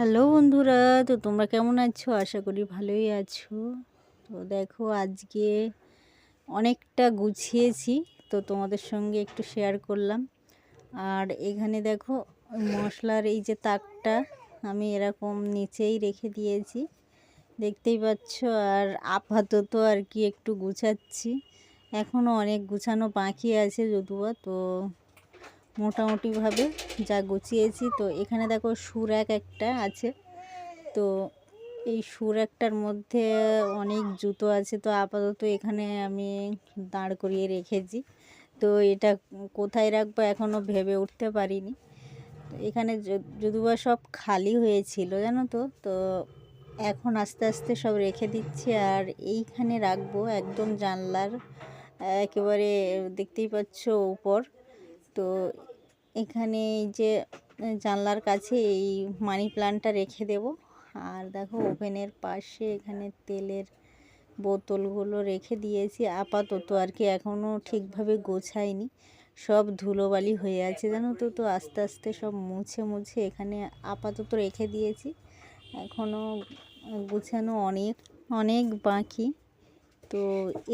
Hello বন্ধুরা, তো তোমরা কেমন আছো? আশা করি ভালোই আছো। তো দেখো, আজকে অনেকটা গুছিয়েছি, তো তোমাদের সঙ্গে একটু শেয়ার করলাম। আর এখানে দেখো মশলার এই যে তাকটা আমি এরকম নিচেই রেখে দিয়েছি। দেখতেই পাচ্ছ, আর আপাতত আর কি একটু গুছাচ্ছি। এখনও অনেক গুছানো বাকি আছে যদুয়া তো মোটামুটিভাবে যা গুছিয়েছি। তো এখানে দেখো সুর এক একটা আছে। তো এই সুর একটার মধ্যে অনেক জুতো আছে। তো আপাতত এখানে আমি দাঁড় করিয়ে রেখেছি। তো এটা কোথায় রাখব এখনও ভেবে উঠতে পারিনি। এখানে যদুবা সব খালি হয়েছিল, জানো তো? তো এখন আস্তে আস্তে সব রেখে দিচ্ছি। আর এইখানে রাখব একদম জানলার, একেবারে দেখতেই পাচ্ছ উপর। তো এখানে এই যে জানলার কাছে এই মানি প্লান্টটা রেখে দেব। আর দেখো, ওভেনের পাশে এখানে তেলের বোতলগুলো রেখে দিয়েছি। আপাতত আর কি এখনও ঠিকভাবে গোছায়নি সব ধুলোবালি হয়ে আছে, জানো তো? তো আস্তে আস্তে সব মুছে মুছে এখানে আপাতত রেখে দিয়েছি। এখনও গুছানো অনেক অনেক বাকি। তো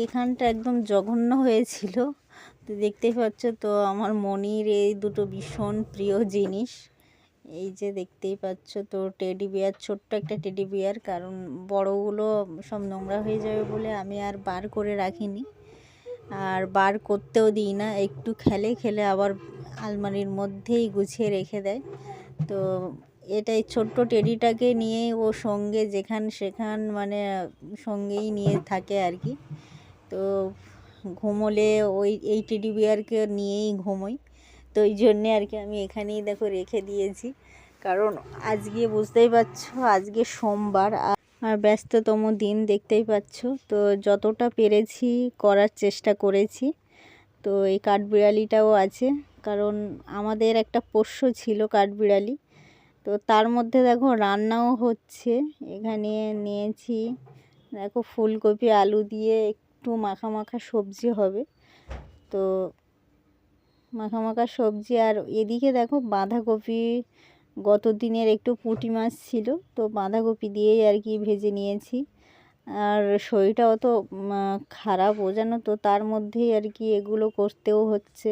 এখানটা একদম জঘন্য হয়েছিল। তো দেখতেই পাচ্ছ তো আমার মনির এই দুটো ভীষণ প্রিয় জিনিস। এই যে দেখতেই পাচ্ছ তো টেডি বিয়ার, ছোট্ট একটা টেডি বিয়ার, কারণ বড়গুলো সব নোংরা হয়ে যাবে বলে আমি আর বার করে রাখিনি। আর বার করতেও দিই না, একটু খেলে খেলে আবার আলমারির মধ্যেই গুছিয়ে রেখে দেয়। তো এটাই ছোট্ট টেডিটাকে নিয়ে ও সঙ্গে যেখান সেখান মানে সঙ্গেই নিয়ে থাকে আর কি। তো ঘুমোলে ওই, এই টেডি বিয়ারকে নিয়েই ঘুমোই। তো ওই জন্যে আর কি আমি এখানেই দেখো রেখে দিয়েছি। কারণ আজকে বুঝতেই পারছ, আজকে সোমবার, আর ব্যস্ততম দিন দেখতেই পাচ্ছ। তো যতটা পেরেছি করার চেষ্টা করেছি। তো এই কাঠবিড়ালিটাও আছে, কারণ আমাদের একটা পোষ্য ছিল কাঠবিড়ালি। তো তার মধ্যে দেখো রান্নাও হচ্ছে। এখানে নিয়েছি, দেখো ফুলকপি, আলু দিয়ে একটু মাখা মাখা সবজি হবে। তো মাখা মাখা সবজি আর এদিকে দেখো বাঁধাকপি গত দিনের একটু পুঁটি মাছ ছিল, তো বাঁধাকপি দিয়েই আর কি ভেজে নিয়েছি। আর শরীরটা অত খারাপ জানো তো তার মধ্যেই আর কি এগুলো করতেও হচ্ছে।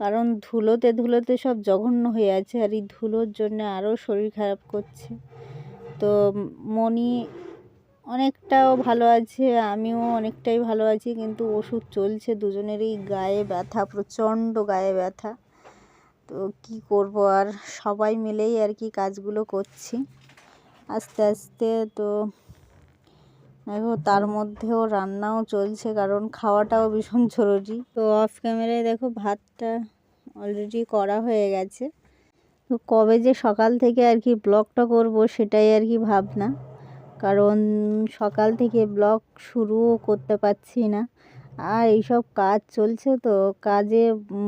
কারণ ধুলোতে ধুলোতে সব জঘন্য হয়ে আছে আর এই ধুলোর জন্য আরও শরীর খারাপ করছে। তো মনি অনেকটাও ভালো আছে, আমিও অনেকটাই ভালো আছি, কিন্তু ওষুধ চলছে দুজনেরই গায়ে ব্যথা, প্রচণ্ড গায়ে ব্যথা। তো কি করব আর, সবাই মিলেই আর কি কাজগুলো করছি। আস্তে আস্তে তো দেখো, তার মধ্যেও রান্নাও চলছে, কারণ খাওয়াটাও ভীষণ জরুরি। তো অফ ক্যামেরায় দেখো, ভাতটা অলরেডি করা হয়ে গেছে। তো কবে যে সকাল থেকে আর কি ব্লগটা করব সেটাই আর কি ভাবনা। কারণ সকাল থেকে ব্লগ শুরুও করতে পারছি না। আর এইসব কাজ চলছে তো, কাজে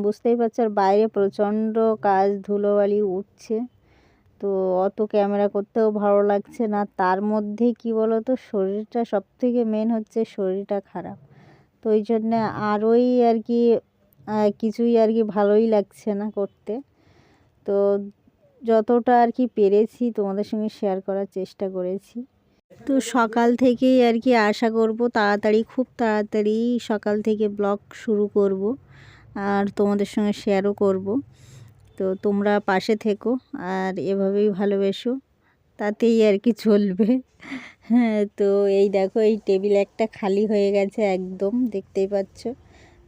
বুঝতেই পারছ আর বাইরে প্রচণ্ড কাজ ধুলোবালি উঠছে। তো অত ক্যামেরা করতেও ভালো লাগছে না। তার মধ্যে কি বলো তো শরীরটা সব থেকে মেন হচ্ছে শরীরটা খারাপ। তো ওই জন্যে আরোই আর কি কিছুই আর কি ভালোই লাগছে না করতে। তো যতটা আর কি পেরেছি তোমাদের সঙ্গে শেয়ার করার চেষ্টা করেছি। তো সকাল থেকেই আর কি আশা করব তাড়াতাড়ি, খুব তাড়াতাড়ি সকাল থেকে ব্লগ শুরু করব আর তোমাদের সঙ্গে শেয়ারও করব। তো তোমরা পাশে থেকো আর এভাবেই ভালোবেসো, তাতেই আর কি চলবে। হ্যাঁ তো এই দেখো, এই টেবিল একটা খালি হয়ে গেছে একদম, দেখতেই পাচ্ছ।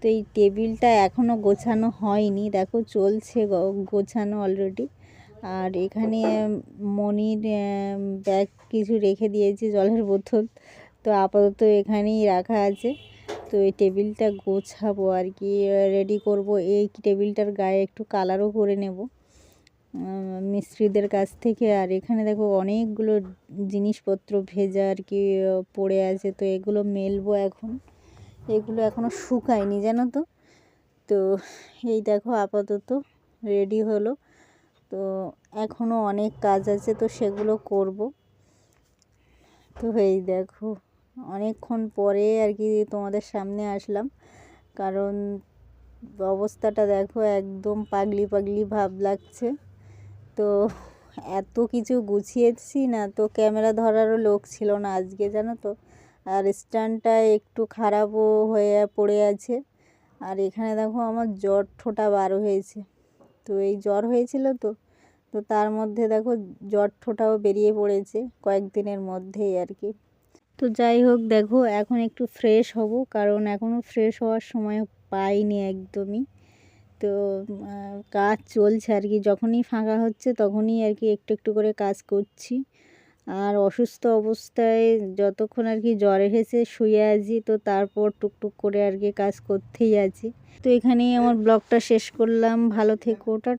তো এই টেবিলটা এখনও গোছানো হয়নি, দেখো চলছে গোছানো অলরেডি আর এখানে মনির ব্যাগ কিছু রেখে দিয়েছি জলের বোতল। তো আপাতত এখানেই রাখা আছে। তো এই টেবিলটা গোছাবো আর কি রেডি করব। এই টেবিলটার গায়ে একটু কালারও করে নেব মিস্ত্রিদের কাছ থেকে। আর এখানে দেখো অনেকগুলো জিনিসপত্র ভেজা আর কি পড়ে আছে। তো এগুলো মেলবো এখন। এগুলো এখনও শুকায়নি, জানো তো? তো এই দেখো আপাতত রেডি হলো। তো এখনও অনেক কাজ আছে, তো সেগুলো করব। তো এই দেখো, অনেকক্ষণ পরে আর কি তোমাদের সামনে আসলাম। কারণ অবস্থাটা দেখো একদম পাগলি পাগলি ভাব লাগছে। তো এত কিছু গুছিয়েছি না, তো ক্যামেরা ধরারও লোক ছিল না আজকে, জানো তো? আর স্ট্যান্ডটা একটু খারাপও হয়ে পড়ে আছে। আর এখানে দেখো আমার জ্বর ঠোঁটা বার হয়েছে। তো এই জ্বর হয়েছিল তো তো তার মধ্যে দেখো জ্বর ঠোঁটাও বেরিয়ে পড়েছে কয়েকদিনের মধ্যেই আর কি। তো যাই হোক দেখো এখন একটু ফ্রেশ হব, কারণ এখনও ফ্রেশ হওয়ার সময় পাইনি একদমই। তো কাজ চলছে আর কি, যখনই ফাঁকা হচ্ছে তখনই আর কি একটু একটু করে কাজ করছি। আর অসুস্থ অবস্থায় যতক্ষণ আর কি জ্বর এসেছে শুয়ে আছি, তো তারপর টুকটুক করে আর কি কাজ করতেই আছি। তো এখানেই আমার ব্লগটা শেষ করলাম। ভালো থেকো ওটা